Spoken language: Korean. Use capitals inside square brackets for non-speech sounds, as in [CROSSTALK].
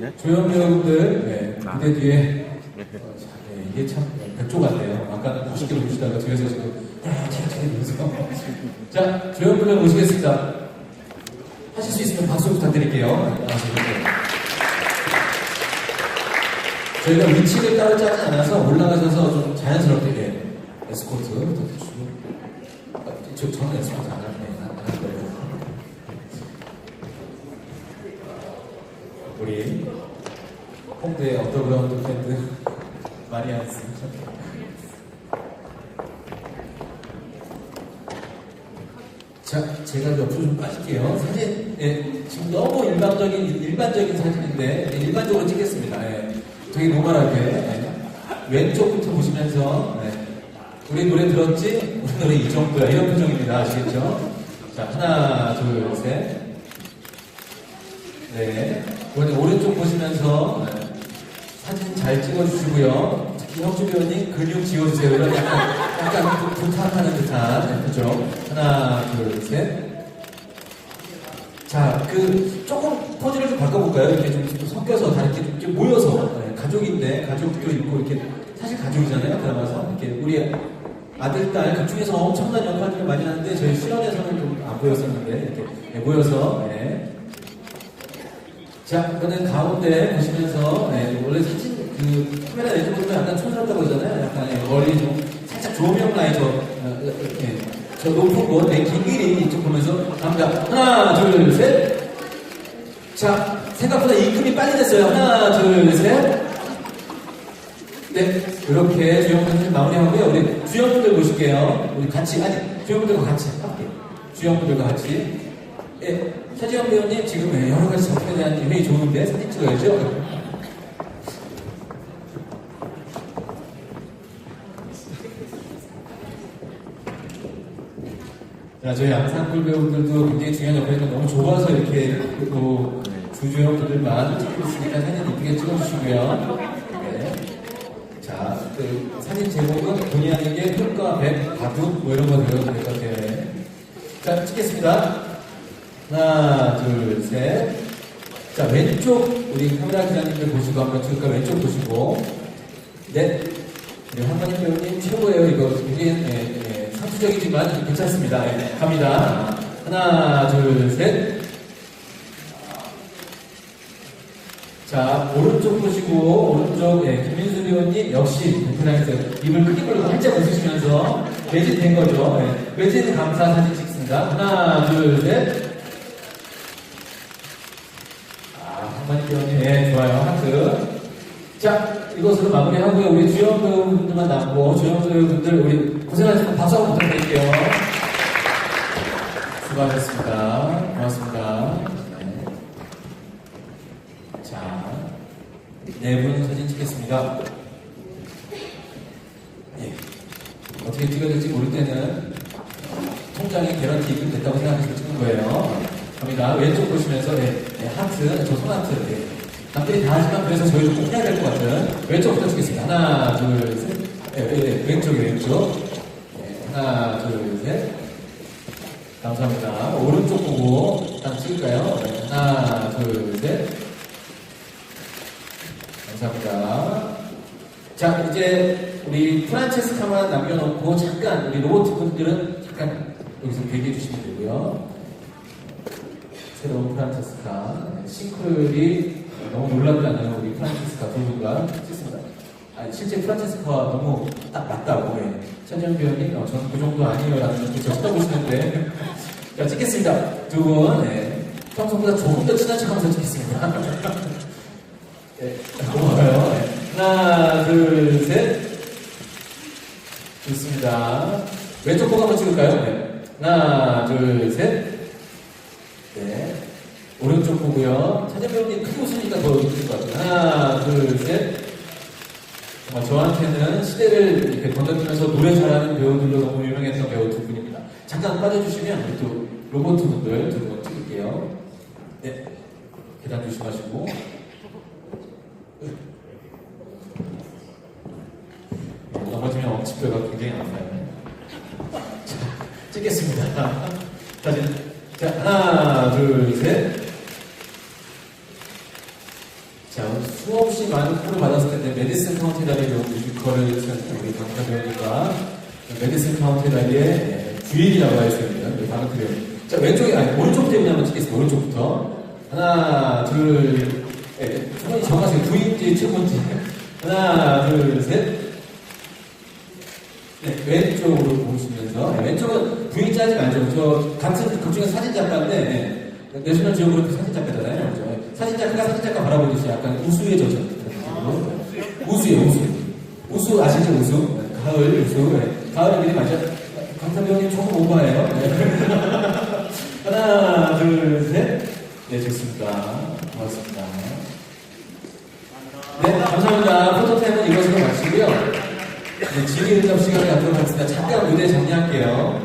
네? 조연 배우분들 네, 무대 뒤에 어, 자, 네, 이게 참 백조 같네요. 아까 90kg 보시다가 뒤에서 지금 야, 튀어튀어 이러면서 [LAUGHS] 자 조연 분들 모시겠습니다. 하실 수 있으면 박수 부탁드릴게요. 아. 저희가 위치를 따로 짜지 않아서 올라가셔서 좀 자연스럽게 예, 에스코트 부탁드리시고 아, 저, 저는 에스코트 안 할게요. 안 홍대 언더그라운드 밴드 [LAUGHS] 마리안스 자, 제가 옆으로 좀 빠질게요. 사진, 예, 지금 너무 일반적인, 일반적인 사진인데, 예, 일반적으로 찍겠습니다. 예, 되게 노멀하게. 예. 왼쪽부터 보시면서, 예, 우리 노래 들었지? 우리 노래 이 정도야. 이런 표정입니다. 아시겠죠? 자, 하나, 둘, 셋. 네. 오른쪽 보시면서, 예, 사진 잘 찍어주시고요. 특히 형주 배우님 근육 지워주세요. 이런 약간, 약간 부- 부탁하는 듯한, 네, 그죠? 하나, 둘, 셋. 자, 그, 조금 포즈를 좀 바꿔볼까요? 이렇게 좀, 좀 섞여서 다 이렇게, 좀 모여서. 네, 가족인데, 가족도 있고, 이렇게, 사실 가족이잖아요. 드라마서. 이렇게, 우리 아들, 딸, 그 중에서 엄청난 역할들을 많이 하는데, 저희 실현에서는 좀 안 보였었는데, 이렇게 네, 모여서, 네. 자, 이번엔 가운데 보시면서, 네, 원래 사진, 그, 카메라 내주보면 약간 촌스럽다고 그러잖아요. 약간, 예, 머리 좀, 살짝 조명 라인 저, 어, 이렇게, 저 높은 곳, 네, 길이 이쪽 보면서, 갑니다. 하나, 둘, 셋. 자, 생각보다 입금이 빨리 됐어요. 하나, 둘, 셋. 네, 그렇게 주영 분들 마무리하고요. 우리 주영 분들 보실게요. 우리 같이, 아니, 주영 분들과 같이, 함께. 주영 분들과 같이. 예, 차지현 배우님 지금 예, 여러 가지 작품에 대한 회의 좋은데 사진 찍어야죠. 자, 저희 양산불 배우들도 굉장히 중요한 역할이니까 너무 좁아서 이렇게 또 주주영 분들만 찍고 있으니까 사진 이쁘게 찍어주시고요. 네. 자, 그 사진 제목은 본의 아니게 효과 100, 바둑 뭐 이런 거 되어도 될것 같아요. 네. 자, 찍겠습니다. 하나, 둘, 셋. 자, 왼쪽 우리 카메라 기자님들 보시고 한번 찍을까 왼쪽 보시고. 넷. 우리 한만희 배우님 최고예요. 이거 굉장히 예, 예, 상투적이지만 괜찮습니다. 예, 갑니다. 하나, 둘, 셋. 자, 오른쪽 보시고, 오른쪽, 예, 김민수 배우님 역시 베트남에서 입을 크게 벌리고 활짝 웃으시면서 매진된 거죠. 예, 매진 감사 사진 찍습니다. 하나, 둘, 셋. 아, 한마디 배우님, 예, 좋아요. 하트. 자, 이 것으로 마무리하고요. 우리 주연 배우분들만 남고, 주연 배우분들, 우리 고생하셨습니다. 박수 한번 부탁드릴게요. 수고하셨습니다. 고맙습니다. 네. 자, 네 분 사진 찍겠습니다. 예. 어떻게 찍어야 될지 모를 때는 통장에 개런티 입금 됐다고 생각해서 찍는 거예요. 갑니다. 왼쪽 보시면서 네, 네, 하트, 저 손하트. 네. 남들이 다 하지만 그래서 저희도 꼭 해야 될 것 같은 왼쪽부터 찍겠습니다. 하나, 둘, 셋. 네, 네, 네. 왼쪽이 왼쪽. 네, 하나, 둘, 셋. 감사합니다. 오른쪽 보고 딱 찍을까요? 네, 하나, 둘, 셋. 감사합니다. 자, 이제 우리 프란체스카만 남겨놓고 잠깐 우리 로봇 분들은 잠깐 여기서 대기해 주시면 되고요. 새로운 프란체스카 네, 싱크이 너무 놀랍지 않아요? 우리 프란체스카 두 분과 찍습니다. 아니, 실제 프란체스카와 너무 딱 맞다고 해. 천정 배우님, 어, 저는 그 정도 아니에요. 라는 걸 쳐다보시는데. 자, 찍겠습니다. 두 분, 네. 평소보다 조금 더 친한 척 하면서 찍겠습니다. 네, [LAUGHS] 고마워요. 네. 하나, 둘, 셋. 좋습니다. 왼쪽 보고 한번 찍을까요? 네. 하나, 둘, 셋. 네. 오른쪽 보고요. 차장 배우님 크게 웃으니까 더 웃을 것 같아요. 하나, 둘, 셋. 정말 저한테는 시대를 이렇게 건너뛰면서 노래 잘하는 배우들로 너무 유명했던 배우 두 분입니다. 잠깐 빠져주시면 우리 또 로봇 분들 두 분 찍을게요. 네. 계단 조심하시고. 네, 넘어지면 엉치뼈가 굉장히 아파요. 자, 찍겠습니다. [LAUGHS] 사진. 자, 하나, 둘, 셋. 자, 수없이 많은 표를 받았을 텐데, 메디슨 카운티 다리의 뮤지컬을 연출한 우리 강타 배우니까, 메디슨 카운티 다리의 예, 주인이라고 할 수 있는 우리 방금 배우. 자, 왼쪽에, 아니, 오른쪽부터 그냥 한번 찍겠습니다. 오른쪽부터. 하나, 둘, 예, 주머니 정하세요. 9인지 7번째. 하나, 둘, 셋. 네, 왼쪽으로 보시면서 네, 왼쪽은 부인 짜지 말죠. 저 같은 그중에 사진 작가인데 네, 내셔널 지오그래피 사진 작가잖아요. 그죠? 네, 사진 작가가 사진 작가 바라보듯이 약간 우수해져죠. 우수예요, 우수. 우수 아시죠, 우수? 네, 가을 우수. 네, 가을 이름이 맞죠? 형님 조금 오버해요. 네. [LAUGHS] 하나, 둘, 셋. 네, 좋습니다. 고맙습니다. 네, 감사합니다. 포토타임은 이것으로 마치고요. 네, 질의응답 시간을 갖도록 하겠습니다. 잠깐 무대 정리할게요.